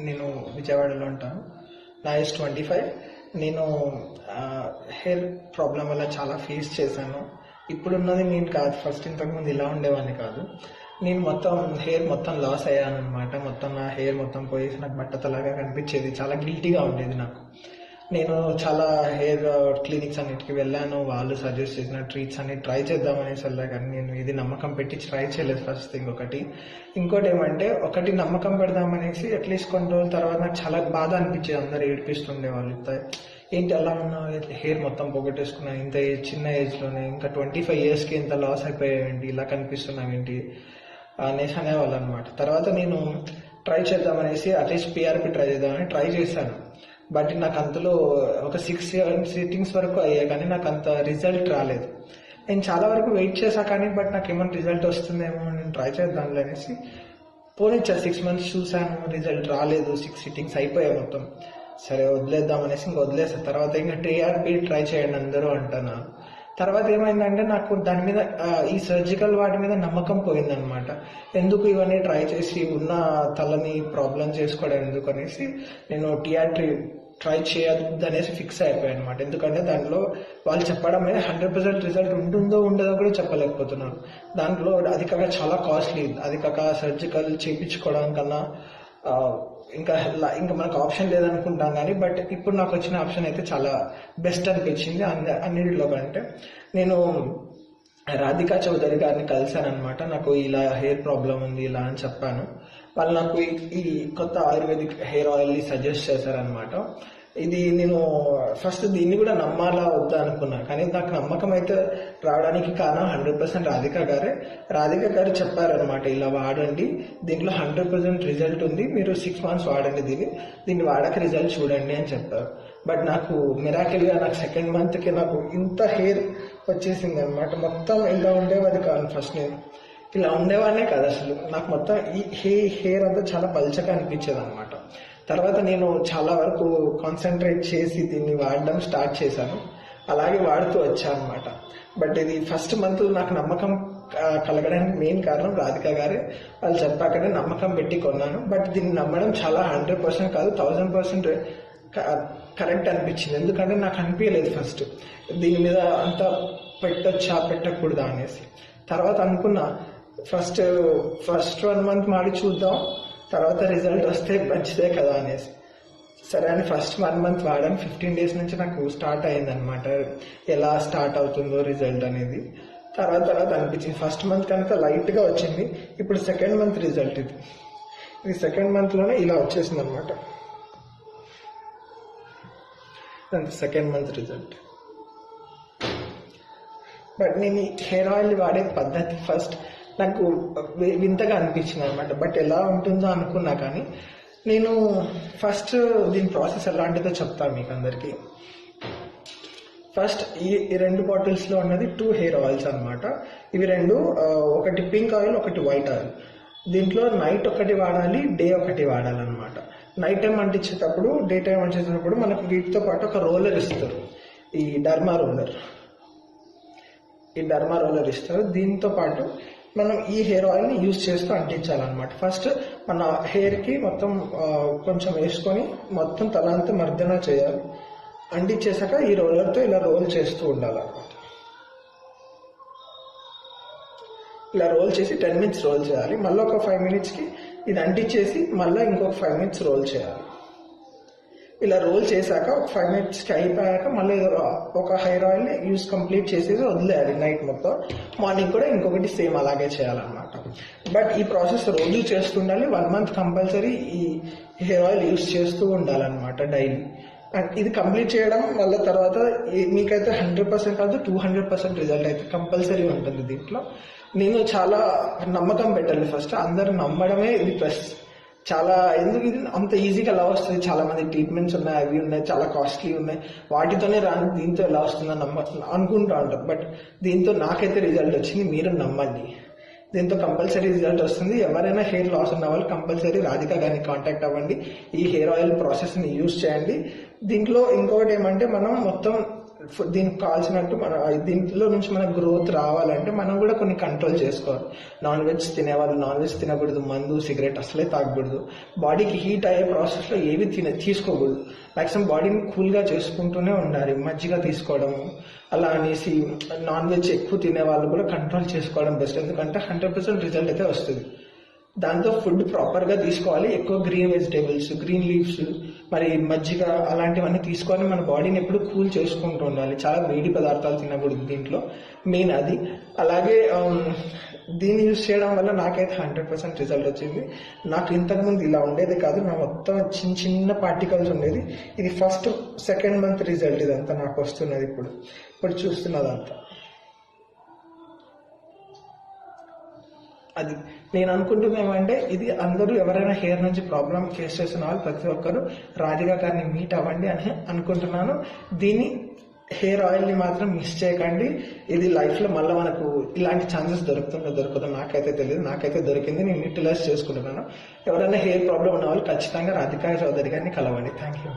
నేను విజయవాడలో ఉంటాను. నా ఏజ్ ట్వంటీ ఫైవ్. నేను హెయిర్ ప్రాబ్లం వల్ల చాలా ఫేస్ చేశాను. ఇప్పుడున్నది నేను కాదు. ఫస్ట్ ఇంతకుముందు ఇలా ఉండేవాడిని కాదు. నేను మొత్తం హెయిర్ మొత్తం లాస్ అయ్యాను అనమాట మొత్తం నా హెయిర్ మొత్తం పోయేసి నాకు బట్టతలాగా కనిపించేది. చాలా గిల్టీగా ఉండేది నాకు. నేను చాలా హెయిర్ క్లినిక్స్ అన్నిటికి వెళ్ళాను. వాళ్ళు సజెస్ట్ చేసిన ట్రీట్స్ అన్ని ట్రై చేద్దామనేసి వెళ్ళా కానీ నేను ఇది నమ్మకం పెట్టి ట్రై చేయలేదు ఫస్ట్ థింగ్ ఒకటి. ఇంకోటి ఏమంటే ఒకటి నమ్మకం పెడదామనేసి అట్లీస్ట్ కొన్ని రోజుల తర్వాత నాకు చాలా బాధ అనిపించేది. అందరు ఏడిపిస్తుండే వాళ్ళు. ఇంత ఏంటి అలా ఉన్నా హెయిర్ మొత్తం పోగొట్టేసుకున్నాను ఇంత ఏజ్ చిన్న ఏజ్లోనే ఇంకా ట్వంటీ ఫైవ్ ఇయర్స్కి ఇంత లాస్ అయిపోయావేంటి ఇలా కనిపిస్తున్నావు ఏంటి? అనేసి అనేవాళ్ళు అనమాట తర్వాత నేను ట్రై చేద్దామనేసి అట్లీస్ట్ పిఆర్పి ట్రై చేద్దామని ట్రై చేశాను. బట్ నాకు అంతలో ఒక సిక్స్ సెవెన్ సిట్టింగ్స్ వరకు అయ్యాయి కానీ నాకు అంత రిజల్ట్ రాలేదు. నేను చాలా వరకు వెయిట్ చేశా కానీ బట్ నాకు ఏమైనా రిజల్ట్ వస్తుందేమో నేను ట్రై చేద్దాంలే అనేసి పోనిచ్చా సిక్స్ మంత్స్ చూశాను రిజల్ట్ రాలేదు సిక్స్ సిట్టింగ్స్ అయిపోయాయి మొత్తం. సరే వదిలేద్దాం అనేసి ఇంకా వదిలేసా. తర్వాత ఇంకా టీఆర్పి ట్రై చేయండి అందరూ అంటున్నారు తర్వాత ఏమైందంటే నాకు దాని మీద ఈ సర్జికల్ వాటి మీద నమ్మకం పోయిందనమాట ఎందుకు ఇవన్నీ ట్రై చేసి ఉన్న తలని ప్రాబ్లం చేసుకోవడం ఎందుకు అనేసి నేను టీఆర్టీ ట్రై చేయద్దు అనేసి ఫిక్స్ అయిపోయాను అనమాట ఎందుకంటే దానిలో వాళ్ళు చెప్పడం మీద హండ్రెడ్ పర్సెంట్ రిజల్ట్ ఉంటుందో ఉండదో కూడా చెప్పలేకపోతున్నాను. దాంట్లో అది కాక చాలా కాస్ట్లీ అది కాక సర్జికల్ చేయించుకోవడం కన్నా ఇంకా ఇంకా మనకు ఆప్షన్ లేదనుకుంటాం కానీ బట్ ఇప్పుడు నాకు వచ్చిన ఆప్షన్ అయితే చాలా బెస్ట్ అనిపించింది. అన్ని అన్నిటిలో కంటే నేను రాధికా చౌదరి గారిని కలిశాను అనమాట నాకు ఇలా హెయిర్ ప్రాబ్లం ఉంది ఇలా అని చెప్పాను. వాళ్ళు నాకు ఈ- ఈ కొత్త ఆయుర్వేదిక్ హెయిర్ ఆయిల్ని సజెస్ట్ చేశారనమాట ఇది నేను ఫస్ట్ దీన్ని కూడా నమ్మాలా వద్దా అనుకున్నా. కానీ నాకు నమ్మకం అయితే రావడానికి కారణం హండ్రెడ్ పర్సెంట్ రాధిక గారే. రాధిక గారు చెప్పారనమాట ఇలా వాడండి. దీంట్లో హండ్రెడ్ పర్సెంట్ రిజల్ట్ ఉంది. మీరు సిక్స్ మంత్స్ వాడండి దీన్ని. దీన్ని వాడక రిజల్ట్ చూడండి అని చెప్పారు. బట్ నాకు మిరాకిల్గా నాకు సెకండ్ మంత్కి నాకు ఇంత హెయిర్ వచ్చేసింది అనమాట మొత్తం ఇలా ఉండేవాది కాదు ఫస్ట్ నేను. ఇలా ఉండేవాడినే కాదు అసలు. నాకు మొత్తం ఈ హే హెయిర్ అంతా చాలా పల్చగా అనిపించేది అనమాట తర్వాత నేను చాలా వరకు కాన్సన్ట్రేట్ చేసి దీన్ని వాడడం స్టార్ట్ చేశాను. అలాగే వాడుతూ వచ్చాను అనమాట బట్ ఇది ఫస్ట్ మంత్ నాకు నమ్మకం కలగడానికి మెయిన్ కారణం రాధిక గారే. వాళ్ళు చెప్పాకనే నమ్మకం పెట్టి కొన్నాను. బట్ దీన్ని నమ్మడం చాలా హండ్రెడ్ పర్సెంట్ కాదు థౌజండ్ పర్సెంట్ కరెక్ట్ అనిపించింది. ఎందుకంటే నాకు అనిపించలేదు ఫస్ట్ దీని మీద అంత పెట్టొచ్చా పెట్టకూడదా అనేసి. తర్వాత అనుకున్నా ఫస్ట్ ఫస్ట్ వన్ మంత్ మాడి చూద్దాం. తర్వాత రిజల్ట్ వస్తే మంచిదే కదా అనేసి. సరే అని ఫస్ట్ వన్ మంత్ వాడాను ఫిఫ్టీన్ డేస్ నుంచి నాకు స్టార్ట్ అయింది అనమాట ఎలా స్టార్ట్ అవుతుందో రిజల్ట్ అనేది. తర్వాత తర్వాత అనిపించింది. ఫస్ట్ మంత్ కనుక లైట్గా వచ్చింది. ఇప్పుడు సెకండ్ మంత్ రిజల్ట్ ఇది. ఇది సెకండ్ మంత్లోనే ఇలా వచ్చేసింది అనమాట సెకండ్ మంత్ రిజల్ట్ బట్ నేను హెయిర్ ఆయిల్ వాడే పద్ధతి ఫస్ట్ నాకు వింతగా అనిపించింది అనమాట బట్ ఎలా ఉంటుందో అనుకున్నా కానీ నేను ఫస్ట్ దీని ప్రాసెస్ ఎలాంటిదో చెప్తాను మీకు అందరికీ ఫస్ట్ ఈ ఈ రెండు బాటిల్స్లో ఉన్నది టూ హెయిర్ ఆయిల్స్ అనమాట ఇవి రెండు ఒకటి పింక్ ఆయిల్ ఒకటి వైట్ ఆయిల్. దీంట్లో నైట్ ఒకటి వాడాలి డే ఒకటి వాడాలన్నమాట. నైట్ టైం అంటించేటప్పుడు డే టైం అంటించేటప్పుడు మనకు వీటితో పాటు ఒక రోలర్ ఇస్తారు. ఈ డర్మా రోలర్. ఈ డర్మా రోలర్ ఇస్తారు. దీంతో పాటు మనం ఈ హెయిర్ ఆయిల్ని యూజ్ చేస్తూ అంటించాలన్నమాట. ఫస్ట్ మన హెయిర్కి మొత్తం కొంచెం వేసుకొని మొత్తం తలంతా మర్దన చేయాలి. అంటించేసాక ఈ రోలర్తో ఇలా రోల్ చేస్తూ ఉండాలన్నమాట. ఇలా రోల్ చేసి టెన్ మినిట్స్ రోల్ చేయాలి. మళ్ళీ ఒక ఫైవ్ మినిట్స్కి ఇది అంటించేసి మళ్ళీ ఇంకొక ఫైవ్ మినిట్స్ రోల్ చేయాలి. ఇలా రోల్ చేశాక ఒక ఫైవ్ మినిట్స్కి అయిపోయాక మళ్ళీ ఒక హెయిర్ ఆయిల్ని యూస్ కంప్లీట్ చేసేసి వదిలేయాలి నైట్ మొత్తం. మార్నింగ్ కూడా ఇంకొకటి సేమ్ అలాగే చేయాలన్నమాట. బట్ ఈ ప్రాసెస్ రోజు చేస్తుండాలి వన్ మంత్ కంపల్సరీ ఈ హెయిర్ ఆయిల్ యూస్ చేస్తూ ఉండాలన్నమాట డైలీ అండ్ ఇది కంప్లీట్ చేయడం వల్ల తర్వాత మీకైతే హండ్రెడ్ పర్సెంట్ కాదు టూ హండ్రెడ్ పర్సెంట్ రిజల్ట్ అయితే కంపల్సరీ ఉంటుంది దీంట్లో. నేను చాలా నమ్మకం పెట్టాలి ఫస్ట్ అందరు నమ్మడమే ఇది ప్లస్ చాలా ఎందుకు ఇది అంత ఈజీగా ఎలా వస్తుంది? చాలా మంది ట్రీట్మెంట్స్ ఉన్నాయి అవి ఉన్నాయి చాలా కాస్ట్లీ ఉన్నాయి. వాటితోనే రాని దీంతో ఎలా వస్తుందని నమ్మ అనుకుంటా ఉంటారు బట్ దీంతో నాకైతే రిజల్ట్ వచ్చింది మీరు నమ్మండి. దీంతో కంపల్సరీ రిజల్ట్ వస్తుంది. ఎవరైనా హెయిర్ లాస్ ఉన్న వాళ్ళు కంపల్సరీ రాధిక గారిని కాంటాక్ట్ అవ్వండి. ఈ హెయిర్ ఆయిల్ ప్రాసెస్ని యూస్ యూజ్ చేయండి. దీంట్లో ఇంకొకటి ఏమంటే మనం మొత్తం దీనికి కావాల్సినట్టు మన దీంట్లో నుంచి మన గ్రోత్ రావాలంటే మనం కూడా కొన్ని కంట్రోల్ చేసుకోవాలి. నాన్ వెజ్ తినేవాళ్ళు నాన్ వెజ్ తినకూడదు. మందు సిగరెట్ అసలే తాగకూడదు. బాడీకి హీట్ అయ్యే ప్రాసెస్లో ఏవి తిన తీసుకోకూడదు. మ్యాక్సిమం బాడీని కూల్గా చేసుకుంటూనే ఉండాలి. మజ్జిగ తీసుకోవడము అలా అనేసి నాన్ వెజ్ ఎక్కువ తినే వాళ్ళు కూడా కంట్రోల్ చేసుకోవడం బెస్ట్ ఎందుకంటే హండ్రెడ్ పర్సెంట్ రిజల్ట్ అయితే వస్తుంది. దాంతో ఫుడ్ ప్రాపర్గా తీసుకోవాలి. ఎక్కువ గ్రీన్ వెజిటేబుల్స్ గ్రీన్ లీవ్స్ మరి మజ్జిగ అలాంటివన్నీ తీసుకొని మన బాడీని ఎప్పుడు కూల్ చేసుకుంటూ ఉండాలి. చాలా వేడి పదార్థాలు తినకూడదు దీంట్లో. మెయిన్ అది. అలాగే దీన్ని యూజ్ చేయడం వల్ల నాకైతే హండ్రెడ్ పర్సెంట్ రిజల్ట్ వచ్చింది. నాకు ఇంతకుముందు ఇలా ఉండేది కాదు. నా మొత్తం చిన్న చిన్న పార్టికల్స్ ఉండేది. ఇది ఫస్ట్ సెకండ్ మంత్ రిజల్ట్ ఇదంతా నాకు వస్తున్నది ఇప్పుడు. ఇప్పుడు చూస్తున్నదంతా. అది నేను అనుకుంటుంది ఏమంటే ఇది అందరూ ఎవరైనా హెయిర్ నుంచి ప్రాబ్లం ఫేస్ చేస్తున్న వాళ్ళు ప్రతి ఒక్కరు రాధిగా గారిని మీట్ అవ్వండి అని అనుకుంటున్నాను. దీన్ని హెయిర్ ఆయిల్ని మాత్రం మిస్ చేయకండి. ఇది లైఫ్లో మళ్ళీ మనకు ఇలాంటి ఛాన్సెస్ దొరుకుతుందో దొరకదో. నాకైతే తెలియదు. నాకైతే దొరికింది. నేను యూటిలైజ్ చేసుకుంటున్నాను. ఎవరైనా హెయిర్ ప్రాబ్లం ఉన్న వాళ్ళు ఖచ్చితంగా రాధికా చౌదరి గారిని కలవండి. Thank you